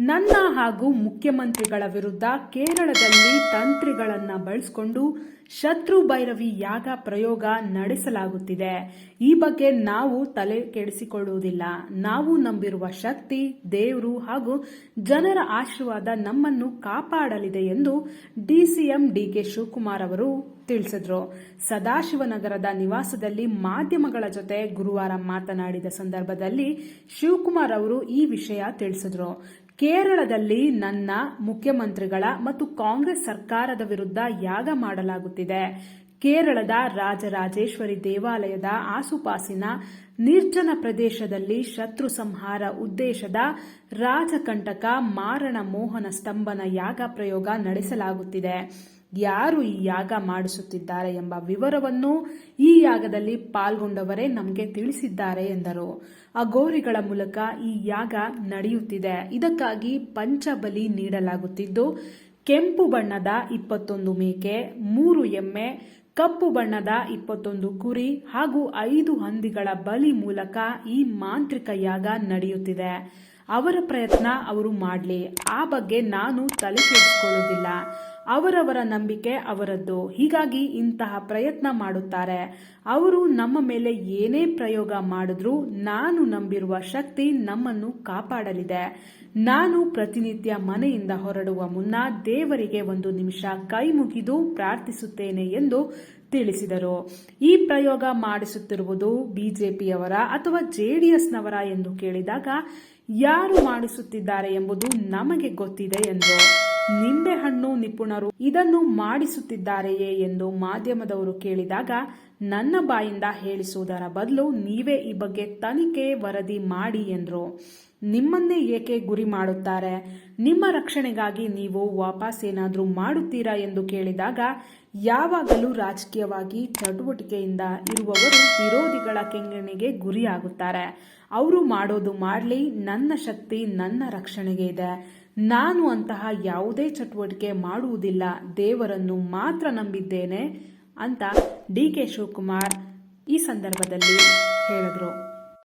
ನನ್ನ ಹಾಗೂ ಮುಖ್ಯಮಂತ್ರಿಗಳ ವಿರುದ್ಧ ಕೇರಳದಲ್ಲಿ ತಂತ್ರಿಗಳನ್ನು ಬಳಸಿಕೊಂಡು ಶತ್ರು ಭೈರವಿ ಯಾಗ ಪ್ರಯೋಗ ನಡೆಸಲಾಗುತ್ತಿದೆ. ಈ ಬಗ್ಗೆ ನಾವು ತಲೆ ಕೆಡಿಸಿಕೊಳ್ಳುವುದಿಲ್ಲ. ನಾವು ನಂಬಿರುವ ಶಕ್ತಿ, ದೇವರು ಹಾಗೂ ಜನರ ಆಶೀರ್ವಾದ ನಮ್ಮನ್ನು ಕಾಪಾಡಲಿದೆ ಎಂದು ಡಿಸಿಎಂ ಡಿಕೆ ಶಿವಕುಮಾರ್ ಅವರು ತಿಳಿಸಿದ್ರು. ಸದಾಶಿವನಗರದ ನಿವಾಸದಲ್ಲಿ ಮಾಧ್ಯಮಗಳ ಜೊತೆ ಗುರುವಾರ ಮಾತನಾಡಿದ ಸಂದರ್ಭದಲ್ಲಿ ಶಿವಕುಮಾರ್ ಅವರು ಈ ವಿಷಯ ತಿಳಿಸಿದ್ರು. ಕೇರಳದಲ್ಲಿ ನನ್ನ ಮುಖ್ಯಮಂತ್ರಿಗಳ ಮತ್ತು ಕಾಂಗ್ರೆಸ್ ಸರ್ಕಾರದ ವಿರುದ್ಧ ಯಾಗ ಮಾಡಲಾಗುತ್ತಿದೆ. ಕೇರಳದ ರಾಜರಾಜೇಶ್ವರಿ ದೇವಾಲಯದ ಆಸುಪಾಸಿನ ನಿರ್ಜನ ಪ್ರದೇಶದಲ್ಲಿ ಶತ್ರು ಸಂಹಾರ ಉದ್ದೇಶದ ರಾಜಕಂಟಕ ಮಾರಣ ಮೋಹನ ಸ್ತಂಭನ ಯಾಗ ಪ್ರಯೋಗ ನಡೆಸಲಾಗುತ್ತಿದೆ. ಯಾರು ಈ ಯಾಗ ಮಾಡಿಸುತ್ತಿದ್ದಾರೆ ಎಂಬ ವಿವರವನ್ನು ಈ ಯಾಗದಲ್ಲಿ ಪಾಲ್ಗೊಂಡವರೇ ನಮಗೆ ತಿಳಿಸಿದ್ದಾರೆ ಎಂದರು. ಅಗೋರಿಗಳ ಮೂಲಕ ಈ ಯಾಗ ನಡೆಯುತ್ತಿದೆ. ಇದಕ್ಕಾಗಿ ಪಂಚಬಲಿ ನೀಡಲಾಗುತ್ತಿದ್ದು, ಕೆಂಪು ಬಣ್ಣದ ಇಪ್ಪತ್ತೊಂದು ಮೇಕೆ, ಮೂರು ಎಮ್ಮೆ, ಕಪ್ಪು ಬಣ್ಣದ ಇಪ್ಪತ್ತೊಂದು ಕುರಿ ಹಾಗೂ ಐದು ಹಂದಿಗಳ ಬಲಿ ಮೂಲಕ ಈ ಮಾಂತ್ರಿಕ ಯಾಗ ನಡೆಯುತ್ತಿದೆ. ಅವರ ಪ್ರಯತ್ನ ಅವರು ಮಾಡಲಿ. ಆ ಬಗ್ಗೆ ನಾನು ತಲೆ ಕೆಡಿಸಿಕೊಳ್ಳುವುದಿಲ್ಲ ಅವರವರ ನಂಬಿಕೆ ಅವರದ್ದು. ಹೀಗಾಗಿ ಇಂತಹ ಪ್ರಯತ್ನ ಮಾಡುತ್ತಾರೆ. ಅವರು ನಮ್ಮ ಮೇಲೆ ಏನೇ ಪ್ರಯೋಗ ಮಾಡಿದ್ರೂ ನಾನು ನಂಬಿರುವ ಶಕ್ತಿ ನಮ್ಮನ್ನು ಕಾಪಾಡಲಿದೆ. ನಾನು ಪ್ರತಿನಿತ್ಯ ಮನೆಯಿಂದ ಹೊರಡುವ ಮುನ್ನ ದೇವರಿಗೆ ಒಂದು ನಿಮಿಷ ಕೈ ಮುಗಿದು ಪ್ರಾರ್ಥಿಸುತ್ತೇನೆ ಎಂದು ತಿಳಿಸಿದರು. ಈ ಪ್ರಯೋಗ ಮಾಡಿಸುತ್ತಿರುವುದು ಬಿಜೆಪಿಯವರ ಅಥವಾ ಜೆಡಿಎಸ್ನವರ ಎಂದು ಕೇಳಿದಾಗ ಯಾರು ಮಾಡಿಸುತ್ತಿದ್ದಾರೆ ಎಂಬುದು ನಮಗೆ ಗೊತ್ತಿದೆ ಎಂದರು. ನಿಂಬೆಹಣ್ಣು ನಿಪುಣರು ಇದನ್ನು ಮಾಡಿಸುತ್ತಿದ್ದಾರೆಯೇ ಎಂದು ಮಾಧ್ಯಮದವರು ಕೇಳಿದಾಗ, ನನ್ನ ಬಾಯಿಂದ ಹೇಳಿಸುವುದರ ಬದಲು ನೀವೇ ಈ ಬಗ್ಗೆ ತನಿಖೆ ವರದಿ ಮಾಡಿ ಎಂದರು. ನಿಮ್ಮನ್ನೇ ಏಕೆ ಗುರಿ ಮಾಡುತ್ತಾರೆ? ನಿಮ್ಮ ರಕ್ಷಣೆಗಾಗಿ ನೀವು ವಾಪಸ್ ಏನಾದರೂ ಮಾಡುತ್ತೀರಾ ಎಂದು ಕೇಳಿದಾಗ, ಯಾವಾಗಲೂ ರಾಜಕೀಯವಾಗಿ ಚಟುವಟಿಕೆಯಿಂದ ಇರುವವರು ವಿರೋಧಿಗಳ ಕೆಂಗಣಿಗೆ ಗುರಿಯಾಗುತ್ತಾರೆ. ಅವರು ಮಾಡೋದು ಮಾಡಲಿ, ನನ್ನ ಶಕ್ತಿ ನನ್ನ ರಕ್ಷಣೆಗೆ ಇದೆ. ನಾನು ಅಂತಹ ಯಾವುದೇ ಚಟುವಟಿಕೆ ಮಾಡುವುದಿಲ್ಲ, ದೇವರನ್ನು ಮಾತ್ರ ನಂಬಿದ್ದೇನೆ ಅಂತ ಡಿ ಕೆ ಶಿವಕುಮಾರ್ ಈ ಸಂದರ್ಭದಲ್ಲಿ ಹೇಳಿದ್ರು.